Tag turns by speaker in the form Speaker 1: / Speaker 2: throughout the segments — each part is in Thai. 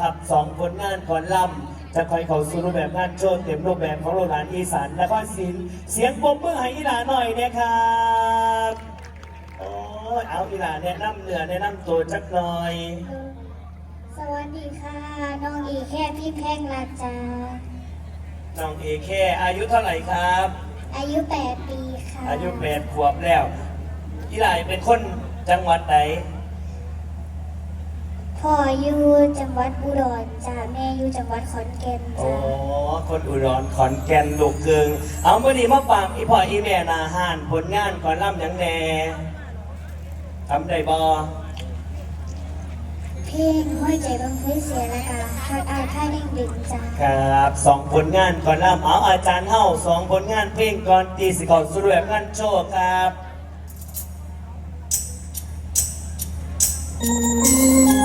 Speaker 1: ครับสองผลงานก่อนล่ำจะคอยเขาสู่รูปแบบงานโชว์เต็มรูปแบบของโรงหลานอีสานและก็ศิลป์เสียงปรบมือให้อีหลาหน่อยนะครับโอ้ยเอาอีหลาแนะนำเนื้อแนะนำตัวจักหน่อย
Speaker 2: สวัสดีค่ะ น้องอีแค่พี่แพงราจา
Speaker 1: น้องเอแค่อายุเท่าไหร่ครับ
Speaker 2: อายุ 8 ปีค่ะ
Speaker 1: อายุแปดขวบแล้วอีหลาเป็นคนจังหวัดไหน
Speaker 2: พ่ออยู่จังหวัดอุดรจ้าแม่อยู่จังหวัดขอนแก่น
Speaker 1: โอ้
Speaker 2: จ้า
Speaker 1: คนอุดรขอนแก่นลูกเกิงเอาเมื่อดีมาฝากอีพ่ออีแม่นาหานผลงานก่อนล่ำหยังแน่ทำได้บ่
Speaker 2: เพลงห้อยใจบังเฟิเสียและกาฮักอายค่ายเด้งดึงจ้า
Speaker 1: ครับสองผลงานก่อนล่ำเอาอาจารย์เฮาสองผลงานเพลงก่อนตีสิเก่อนสุดแบบงานโชว์ครับเอ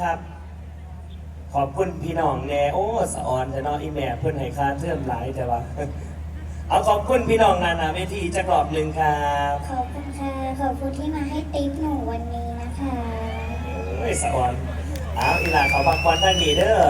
Speaker 1: นนะครับ ขอบคุณพี่น้องแน่โอ้สะอ่อนแต่น้องอีแม่เพื่อนให้ค่าเทิมหลายแต่ว่าเอาขอบคุณพี่น้องนานาเวทีจะกรอบหนึ่งครับ
Speaker 2: ขอบคุณค่ะ ขอบคุณที่มาให้ติ๊บหนูวันนี้นะคะ
Speaker 1: เฮ้ยสะอ่อนเอาอีหลาเขาพักผ่อนทางนี้เด้อ